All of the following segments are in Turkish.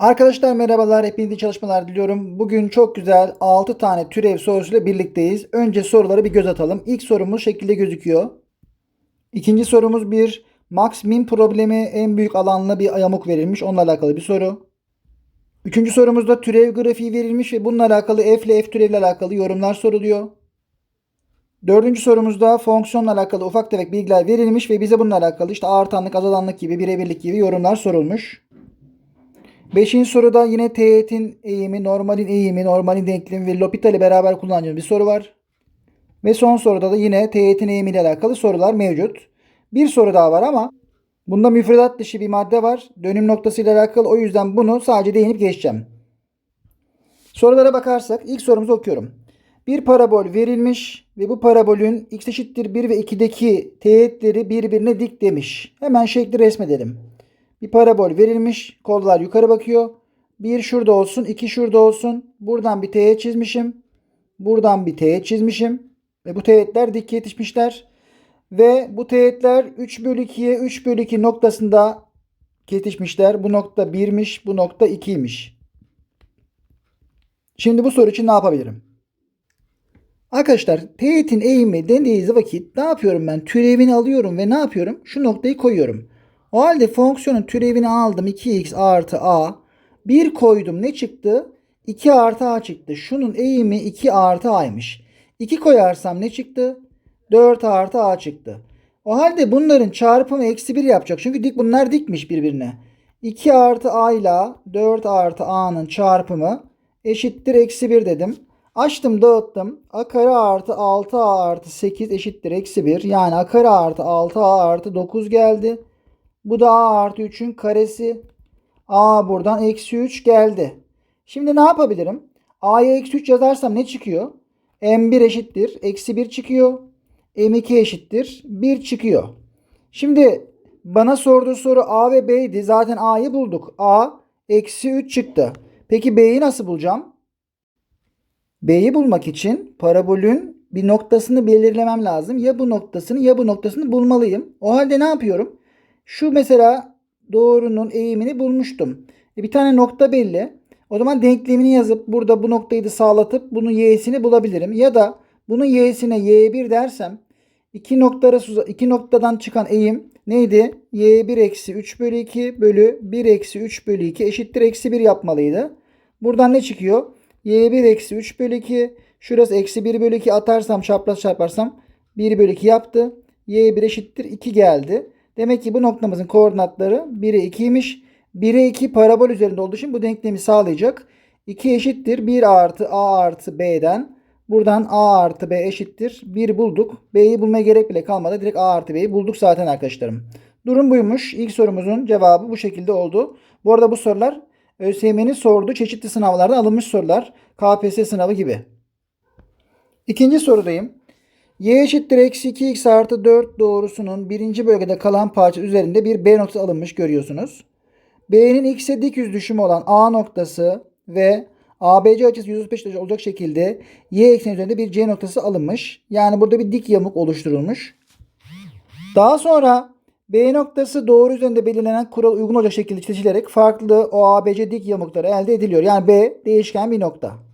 Arkadaşlar merhabalar, hepinize çalışmalar diliyorum. Bugün çok güzel 6 tane türev sorusuyla birlikteyiz. Önce soruları bir göz atalım. İlk sorumuz şekilde gözüküyor. İkinci sorumuz bir max min problemi en büyük alanla bir yamuk verilmiş. Onunla alakalı bir soru. Üçüncü sorumuzda türev grafiği verilmiş ve bununla alakalı f ile f türevle alakalı yorumlar soruluyor. Dördüncü sorumuzda fonksiyonla alakalı ufak tefek bilgiler verilmiş ve bize bununla alakalı işte artanlık, azalanlık gibi, birebirlik gibi yorumlar sorulmuş. Beşinci soruda yine teğetin eğimi, normalin eğimi, normalin denklemi ve L'Hopital'i beraber kullanacağımız bir soru var. Ve son soruda da yine teğetin eğimi ile alakalı sorular mevcut. Bir soru daha var ama bunda müfredat dışı bir madde var. Dönüm noktası ile alakalı o yüzden bunu sadece değinip geçeceğim. Sorulara bakarsak ilk sorumuzu okuyorum. Bir parabol verilmiş ve bu parabolün x eşittir 1 ve 2'deki teğetleri birbirine dik demiş. Hemen şekli resmedelim. Bir parabol verilmiş. Kollar yukarı bakıyor. Bir şurada olsun, iki şurada olsun. Buradan bir teğet çizmişim. Buradan bir teğet çizmişim. Ve bu teğetler dik yetişmişler. Ve bu teğetler 3 bölü 2'ye 3 bölü 2 noktasında kesişmişler. Bu nokta 1'miş, bu nokta 2'ymiş. Şimdi bu soru için ne yapabilirim? Arkadaşlar teğetin eğimi dendiği vakit ne yapıyorum ben? Türevini alıyorum ve ne yapıyorum? Şu noktayı koyuyorum. O halde fonksiyonun türevini aldım 2x artı a. 1 koydum ne çıktı? 2 artı a çıktı. Şunun eğimi 2 artı a'ymış. 2 koyarsam ne çıktı? 4 artı a çıktı. O halde bunların çarpımı eksi 1 yapacak. Çünkü dik bunlar dikmiş birbirine. 2 artı a ile 4 artı a'nın çarpımı eşittir eksi 1 dedim. Açtım dağıttım. A kare artı 6a artı 8 eşittir eksi 1. Yani a kare artı 6a artı 9 geldi. Bu da a artı 3'ün karesi. a buradan eksi 3 geldi. Şimdi ne yapabilirim? a'ya eksi 3 yazarsam ne çıkıyor? m1 eşittir. Eksi 1 çıkıyor. m2 eşittir. 1 çıkıyor. Şimdi bana sorduğu soru a ve b'ydi. Zaten a'yı bulduk. a eksi 3 çıktı. Peki b'yi nasıl bulacağım? B'yi bulmak için parabolün bir noktasını belirlemem lazım. Ya bu noktasını ya bu noktasını bulmalıyım. O halde ne yapıyorum? Şu mesela doğrunun eğimini bulmuştum. E bir tane nokta belli. O zaman denklemini yazıp burada bu noktayı da sağlatıp bunun y'sini bulabilirim. Ya da bunun y'sine y1 dersem iki, noktaları, iki noktadan çıkan eğim neydi? y1 eksi 3 bölü 2 bölü 1 eksi 3 bölü 2 eşittir eksi 1 yapmalıydı. Buradan ne çıkıyor? y1 eksi 3 bölü 2. Şurası eksi 1 bölü 2 atarsam çapraz çarparsam 1 bölü 2 yaptı. y1 eşittir 2 geldi. Demek ki bu noktamızın koordinatları 1'e 2'ymiş. 1'e 2 parabol üzerinde olduğu için bu denklemi sağlayacak. 2 eşittir 1 artı a artı b'den. Buradan a artı b eşittir 1 bulduk. B'yi bulmaya gerek bile kalmadı. Direkt a artı b'yi bulduk zaten arkadaşlarım. Durum buymuş. İlk sorumuzun cevabı bu şekilde oldu. Bu arada bu sorular ÖSYM'nin sorduğu çeşitli sınavlardan alınmış sorular. KPSS sınavı gibi. İkinci sorudayım. Y eşittir eksi 2x artı 4 doğrusunun birinci bölgede kalan parça üzerinde bir B noktası alınmış görüyorsunuz. B'nin x'e dik yüz düşümü olan A noktası ve ABC açısı 135 derece olacak şekilde Y ekseni üzerinde bir C noktası alınmış. Yani burada bir dik yamuk oluşturulmuş. Daha sonra B noktası doğru üzerinde belirlenen kural uygun olacak şekilde çizilerek farklı OABC dik yamukları elde ediliyor. Yani B değişken bir nokta.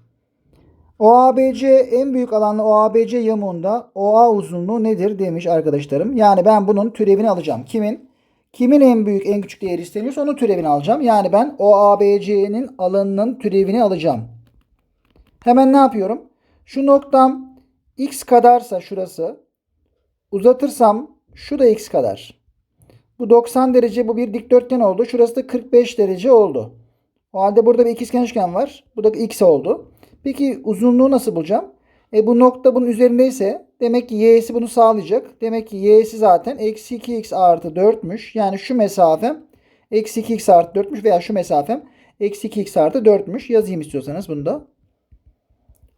OABC en büyük alanlı OABC yamuğunda OA uzunluğu nedir demiş arkadaşlarım. Yani ben bunun türevini alacağım. Kimin? Kimin en büyük en küçük değeri isteniyorsa onun türevini alacağım. Yani ben OABC'nin alanının türevini alacağım. Hemen ne yapıyorum? Şu noktam x kadarsa şurası uzatırsam şu da x kadar. Bu 90 derece bu bir dikdörtgen oldu. Şurası da 45 derece oldu. O halde burada bir ikizkenar üçgen var. Bu da x oldu. Peki uzunluğu nasıl bulacağım? E bu nokta bunun üzerindeyse demek ki y'si bunu sağlayacak. Demek ki y'si zaten eksi 2x artı 4'müş. Yani şu mesafem eksi 2x artı 4'müş veya şu mesafem eksi 2x artı 4'müş. Yazayım istiyorsanız bunu da.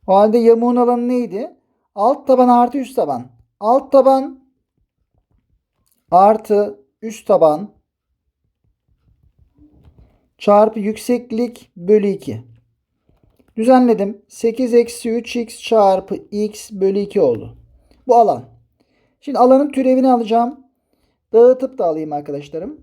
O halde yamuğun alanı neydi? Alt taban artı üst taban. Alt taban artı üst taban çarpı yükseklik bölü 2. Düzenledim. 8 eksi 3x çarpı x bölü 2 oldu. Bu alan. Şimdi alanın türevini alacağım. Dağıtıp da alayım arkadaşlarım.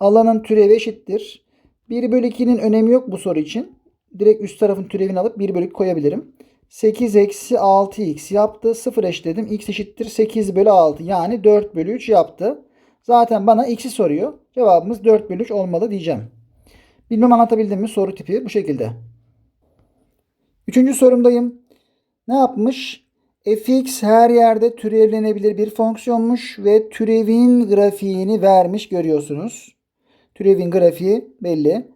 Alanın türevi eşittir. 1 bölü 2'nin önemi yok bu soru için. Direkt üst tarafın türevini alıp 1 bölü 2 koyabilirim. 8 eksi 6x yaptı. 0 eşledim. x eşittir 8 bölü 6. Yani 4 bölü 3 yaptı. Zaten bana x'i soruyor. Cevabımız 4 bölü 3 olmalı diyeceğim. Bilmem anlatabildim mi? Soru tipi bu şekilde. Üçüncü sorumdayım. Ne yapmış? fx her yerde türevlenebilir bir fonksiyonmuş ve türevin grafiğini vermiş görüyorsunuz. Türevin grafiği belli.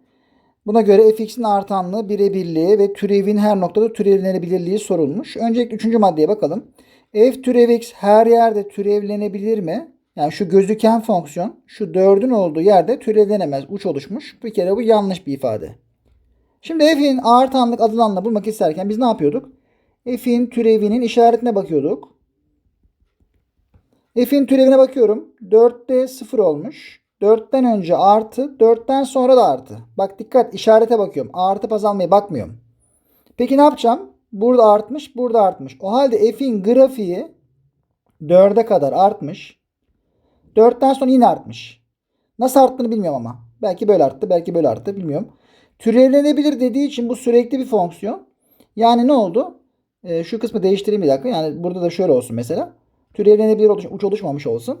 Buna göre fx'in artanlığı birebirliği ve türevin her noktada türevlenebilirliği sorulmuş. Öncelikle üçüncü maddeye bakalım. f türev x her yerde türevlenebilir mi? Yani şu gözüken fonksiyon şu dördün olduğu yerde türevlenemez. Uç oluşmuş. Bir kere bu yanlış bir ifade. Şimdi f'in artanlık adılanla bulmak isterken biz ne yapıyorduk? f'in türevinin işaretine bakıyorduk. f'in türevine bakıyorum. 4'te 0 olmuş. 4'ten önce artı, 4'ten sonra da artı. Bak dikkat işarete bakıyorum. Artıp azalmaya bakmıyorum. Peki ne yapacağım? Burada artmış, burada artmış. O halde f'in grafiği 4'e kadar artmış. 4'ten sonra yine artmış. Nasıl arttığını bilmiyorum ama. Belki böyle arttı, belki böyle arttı bilmiyorum. Türevlenebilir dediği için bu sürekli bir fonksiyon. Yani ne oldu? Ee, şu kısmı değiştireyim bir dakika. Yani burada da şöyle olsun mesela. Türevlenebilir oluş, uç oluşmamış olsun.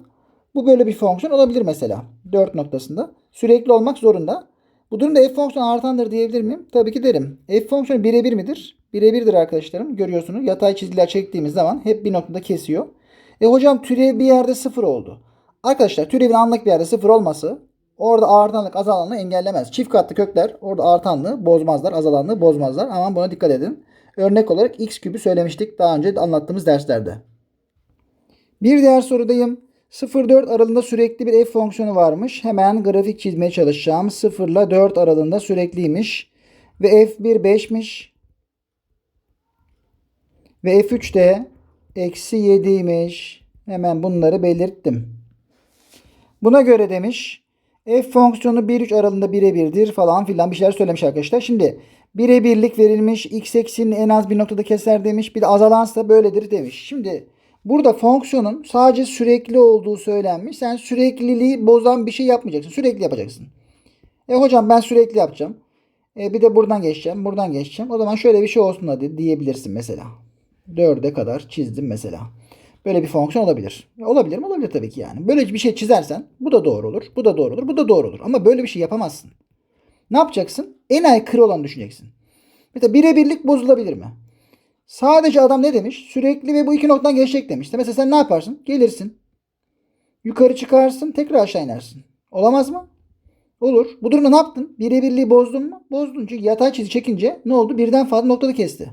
Bu böyle bir fonksiyon olabilir mesela. 4 noktasında. Sürekli olmak zorunda. Bu durumda f fonksiyonu artandır diyebilir miyim? Tabii ki derim. F fonksiyonu birebir midir? Birebirdir arkadaşlarım. Görüyorsunuz. Yatay çizgiler çektiğimiz zaman hep bir noktada kesiyor. E hocam türev bir yerde sıfır oldu. Arkadaşlar türevin anlık bir yerde sıfır olması orada artanlık azalanlığı engellemez. Çift katlı kökler orada artanlığı bozmazlar, azalanlığı bozmazlar. Aman buna dikkat edin. Örnek olarak x küpü söylemiştik daha önce anlattığımız derslerde. Bir diğer sorudayım. 0-4 aralığında sürekli bir f fonksiyonu varmış. Hemen grafik çizmeye çalışacağım. 0 ile 4 aralığında sürekliymiş. Ve f1 5'miş. Ve f3 de eksi 7'ymiş. Hemen bunları belirttim. Buna göre demiş f fonksiyonu 1-3 aralığında birebirdir falan filan bir şeyler söylemiş arkadaşlar. Şimdi birebirlik verilmiş. x eksinin en az bir noktada keser demiş. Bir de azalansa böyledir demiş. Şimdi burada fonksiyonun sadece sürekli olduğu söylenmiş. Sen sürekliliği bozan bir şey yapmayacaksın. Sürekli yapacaksın. E hocam ben sürekli yapacağım. E bir de buradan geçeceğim. Buradan geçeceğim. O zaman şöyle bir şey olsun hadi diyebilirsin mesela. 4'e kadar çizdim mesela. Böyle bir fonksiyon olabilir. Olabilir mi? Olabilir tabii ki yani. Böyle bir şey çizersen bu da doğru olur. Bu da doğru olur. Bu da doğru olur. Ama böyle bir şey yapamazsın. Ne yapacaksın? En aykırı olanı düşüneceksin. Mesela birebirlik bozulabilir mi? Sadece adam ne demiş? Sürekli ve bu iki noktadan geçecek demiş. Mesela sen ne yaparsın? Gelirsin. Yukarı çıkarsın. Tekrar aşağı inersin. Olamaz mı? Olur. Bu durumda ne yaptın? Birebirliği bozdun mu? Bozdun. Çünkü yatay çizgi çekince ne oldu? Birden fazla noktada kesti.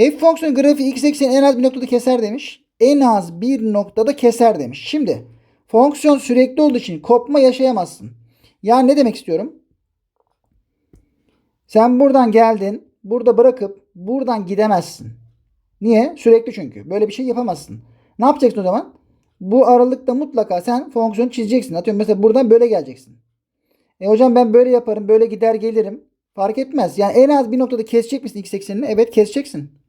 F fonksiyonu grafiği x ekseni en az bir noktada keser demiş. En az bir noktada keser demiş. Şimdi fonksiyon sürekli olduğu için kopma yaşayamazsın. Yani ne demek istiyorum? Sen buradan geldin. Burada bırakıp buradan gidemezsin. Niye? Sürekli çünkü. Böyle bir şey yapamazsın. Ne yapacaksın o zaman? Bu aralıkta mutlaka sen fonksiyonu çizeceksin. Atıyorum mesela buradan böyle geleceksin. E hocam ben böyle yaparım. Böyle gider gelirim. Fark etmez. Yani en az bir noktada kesecek misin x eksenini? Evet keseceksin.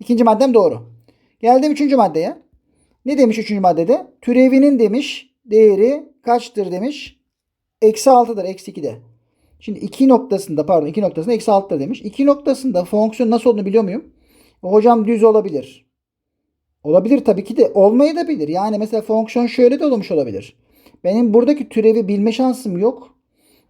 İkinci maddem doğru. Geldim üçüncü maddeye. Ne demiş üçüncü maddede? Türevinin demiş değeri kaçtır demiş. Eksi 6'dır. Eksi 2'de. Şimdi iki noktasında pardon iki noktasında eksi 6'dır demiş. İki noktasında fonksiyon nasıl olduğunu biliyor muyum? Hocam düz olabilir. Olabilir tabii ki de olmayı da bilir. Yani mesela fonksiyon şöyle de olmuş olabilir. Benim buradaki türevi bilme şansım yok.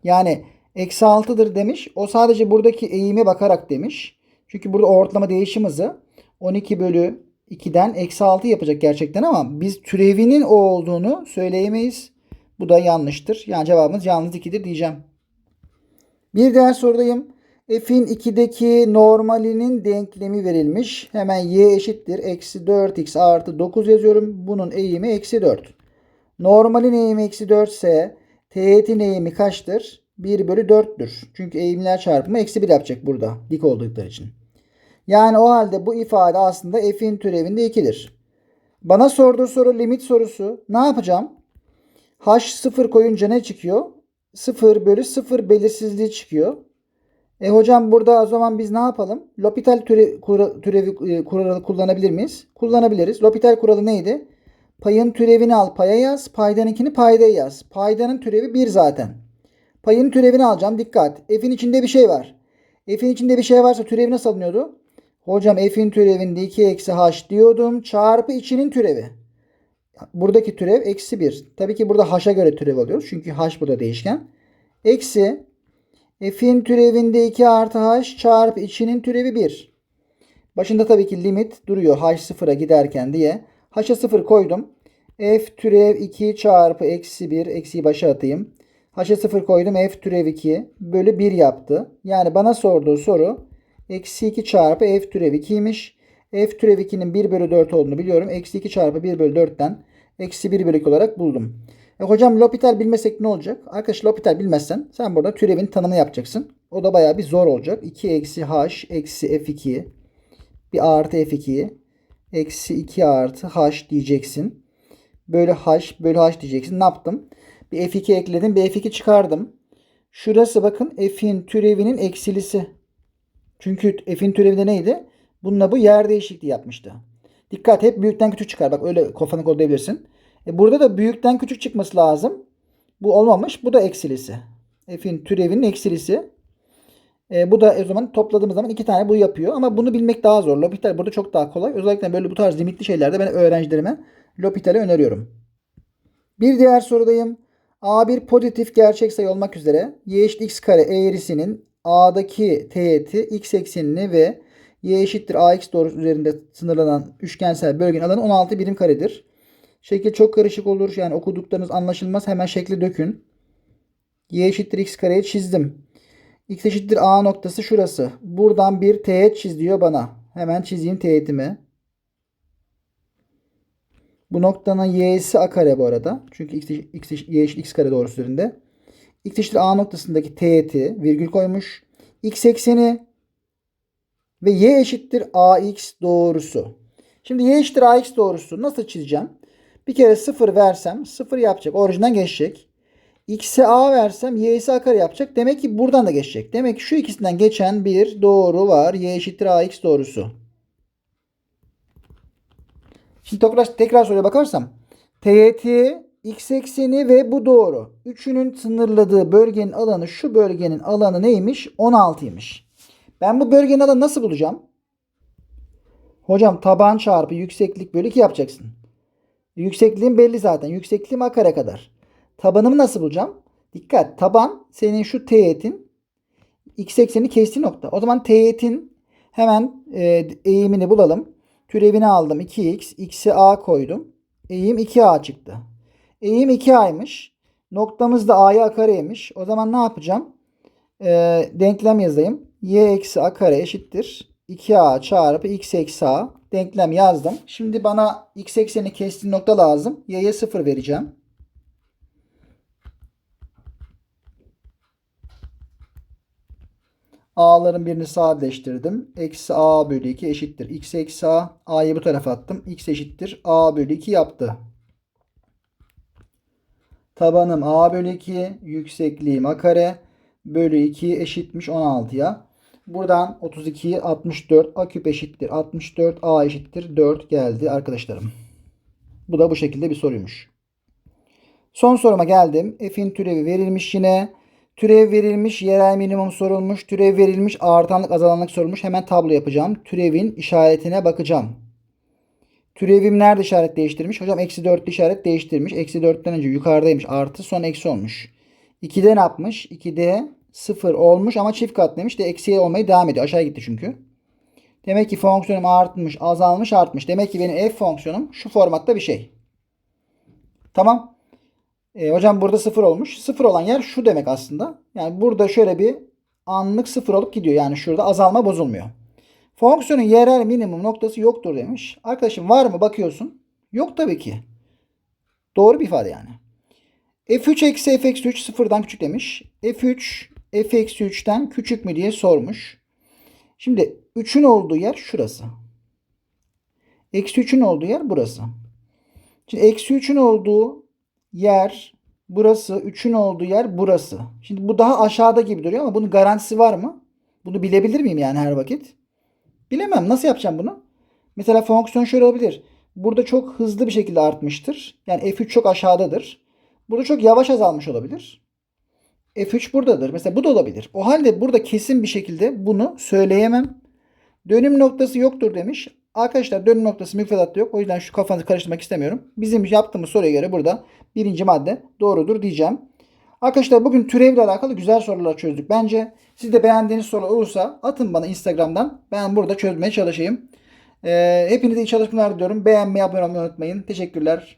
Yani eksi 6'dır demiş. O sadece buradaki eğime bakarak demiş. Çünkü burada ortalama değişim hızı 12 bölü 2'den eksi 6 yapacak gerçekten ama biz türevinin o olduğunu söyleyemeyiz. Bu da yanlıştır. Yani cevabımız yalnız 2'dir diyeceğim. Bir diğer sorudayım. F'in 2'deki normalinin denklemi verilmiş. Hemen y eşittir. Eksi 4x artı 9 yazıyorum. Bunun eğimi eksi 4. Normalin eğimi eksi 4 ise teğetin eğimi kaçtır? 1 bölü 4'tür. Çünkü eğimler çarpımı eksi 1 yapacak burada. Dik oldukları için. Yani o halde bu ifade aslında f'in türevinde 2'dir. Bana sorduğu soru limit sorusu. Ne yapacağım? h 0 koyunca ne çıkıyor? 0 bölü 0 belirsizliği çıkıyor. E hocam burada o zaman biz ne yapalım? L'Hopital türevi, türevi kuralı kullanabilir miyiz? Kullanabiliriz. L'Hopital kuralı neydi? Payın türevini al paya yaz. Paydanınkini paydaya yaz. Paydanın türevi 1 zaten. Payın türevini alacağım. Dikkat. F'in içinde bir şey var. F'in içinde bir şey varsa türevi nasıl alınıyordu? Hocam F'in türevinde 2 eksi h diyordum. Çarpı içinin türevi. Buradaki türev eksi 1. Tabii ki burada h'a göre türev alıyoruz. Çünkü h burada değişken. Eksi f'in türevinde 2 artı h çarpı içinin türevi 1. Başında tabii ki limit duruyor h sıfıra giderken diye. h'a 0 koydum. f türev 2 çarpı eksi 1. Eksiyi başa atayım. h'a 0 koydum. f türev 2 bölü 1 yaptı. Yani bana sorduğu soru eksi 2 çarpı f türev 2'ymiş. f türev 2'nin 1 bölü 4 olduğunu biliyorum. Eksi 2 çarpı 1 bölü 4'ten eksi 1 bölü 2 olarak buldum. E hocam L'Hopital bilmesek ne olacak? Arkadaş L'Hopital bilmezsen sen burada türevin tanımını yapacaksın. O da bayağı bir zor olacak. 2 eksi h eksi f2 bir artı f2 eksi 2 artı h diyeceksin. Böyle h bölü h diyeceksin. Ne yaptım? Bir f2 ekledim. Bir f2 çıkardım. Şurası bakın f'in türevinin eksilisi. Çünkü f'in türevi de neydi? Bununla bu yer değişikliği yapmıştı. Dikkat hep büyükten küçük çıkar. Bak öyle kafanı kodlayabilirsin. E burada da büyükten küçük çıkması lazım. Bu olmamış. Bu da eksilisi. F'in türevinin eksilisi. E, bu da o zaman topladığımız zaman iki tane bu yapıyor. Ama bunu bilmek daha zor. L'Hopital burada çok daha kolay. Özellikle böyle bu tarz limitli şeylerde ben öğrencilerime L'Hopital'i öneriyorum. Bir diğer sorudayım. A1 pozitif gerçek sayı olmak üzere y eşit x kare eğrisinin A'daki teğeti x eksenini ve y eşittir ax doğrusu üzerinde sınırlanan üçgensel bölgenin alanı 16 birim karedir. Şekil çok karışık olur. Yani okuduklarınız anlaşılmaz. Hemen şekli dökün. Y eşittir x kareyi çizdim. X eşittir A noktası şurası. Buradan bir teğet çiz diyor bana. Hemen çizeyim teğetimi. Bu noktanın y'si a kare bu arada. Çünkü x, x, y eşit x kare doğrusu üzerinde. X eşittir A noktasındaki teğeti virgül koymuş. X ekseni ve y eşittir ax doğrusu. Şimdi y eşittir ax doğrusu nasıl çizeceğim? Bir kere 0 versem 0 yapacak. Orijinden geçecek. X'e a versem y'si a kare yapacak. Demek ki buradan da geçecek. Demek ki şu ikisinden geçen bir doğru var. Y eşittir ax doğrusu. Şimdi tekrar, tekrar soruya bakarsam. Teğeti, x ekseni ve bu doğru. Üçünün sınırladığı bölgenin alanı şu bölgenin alanı neymiş? 16'ymış. Ben bu bölgenin alanı nasıl bulacağım? Hocam taban çarpı yükseklik bölü 2 yapacaksın. Yüksekliğim belli zaten. Yüksekliğim a kare kadar. Tabanımı nasıl bulacağım? Dikkat. Taban senin şu teğetin x ekseni kestiği nokta. O zaman teğetin hemen e, eğimini bulalım. Türevini aldım. 2x. X'i a koydum. Eğim 2a çıktı. Eğim 2a'ymış. Noktamız da a'ya a kareymiş. O zaman ne yapacağım? E, denklem yazayım. y eksi a kare eşittir. 2a çarpı x eksi a. Denklem yazdım. Şimdi bana x ekseni kestiği nokta lazım. y'ye 0 vereceğim. A'ların birini sadeleştirdim. Eksi A bölü 2 eşittir. X eksi A. A'yı bu tarafa attım. X eşittir. A bölü 2 yaptı. Tabanım A bölü 2. Yüksekliğim A kare. Bölü 2 eşitmiş 16'ya. Buradan 32'yi 64. A küp eşittir. 64. A eşittir. 4 geldi arkadaşlarım. Bu da bu şekilde bir soruymuş. Son soruma geldim. F'in türevi verilmiş yine. Türev verilmiş, yerel minimum sorulmuş, türev verilmiş, artanlık azalanlık sorulmuş. Hemen tablo yapacağım. Türevin işaretine bakacağım. Türevim nerede işaret değiştirmiş? Hocam eksi 4'lü işaret değiştirmiş. Eksi 4'ten önce yukarıdaymış. Artı son eksi olmuş. 2'de ne yapmış? 2'de 0 olmuş ama çift katlıymış. De eksiye olmayı devam ediyor. Aşağı gitti çünkü. Demek ki fonksiyonum artmış, azalmış, artmış. Demek ki benim f fonksiyonum şu formatta bir şey. Tamam. E, hocam burada sıfır olmuş. Sıfır olan yer şu demek aslında. Yani burada şöyle bir anlık sıfır olup gidiyor. Yani şurada azalma bozulmuyor. Fonksiyonun yerel minimum noktası yoktur demiş. Arkadaşım var mı bakıyorsun. Yok tabii ki. Doğru bir ifade yani. f3 eksi f eksi 3 sıfırdan küçük demiş. f3 f eksi 3'ten küçük mü diye sormuş. Şimdi 3'ün olduğu yer şurası. Eksi 3'ün olduğu yer burası. Şimdi eksi 3'ün olduğu yer burası. 3'ün olduğu yer burası. Şimdi bu daha aşağıda gibi duruyor ama bunun garantisi var mı? Bunu bilebilir miyim yani her vakit? Bilemem. Nasıl yapacağım bunu? Mesela fonksiyon şöyle olabilir. Burada çok hızlı bir şekilde artmıştır. Yani f3 çok aşağıdadır. Burada çok yavaş azalmış olabilir. F3 buradadır. Mesela bu da olabilir. O halde burada kesin bir şekilde bunu söyleyemem. Dönüm noktası yoktur demiş. Arkadaşlar dönüm noktası müfredatta yok. O yüzden şu kafanızı karıştırmak istemiyorum. Bizim yaptığımız soruya göre burada birinci madde doğrudur diyeceğim. Arkadaşlar bugün türevle alakalı güzel sorular çözdük. Bence siz de beğendiğiniz sorular olursa atın bana Instagram'dan. Ben burada çözmeye çalışayım. Ee, hepinize iyi çalışmalar diliyorum. Beğenmeyi, abone olmayı unutmayın. Teşekkürler.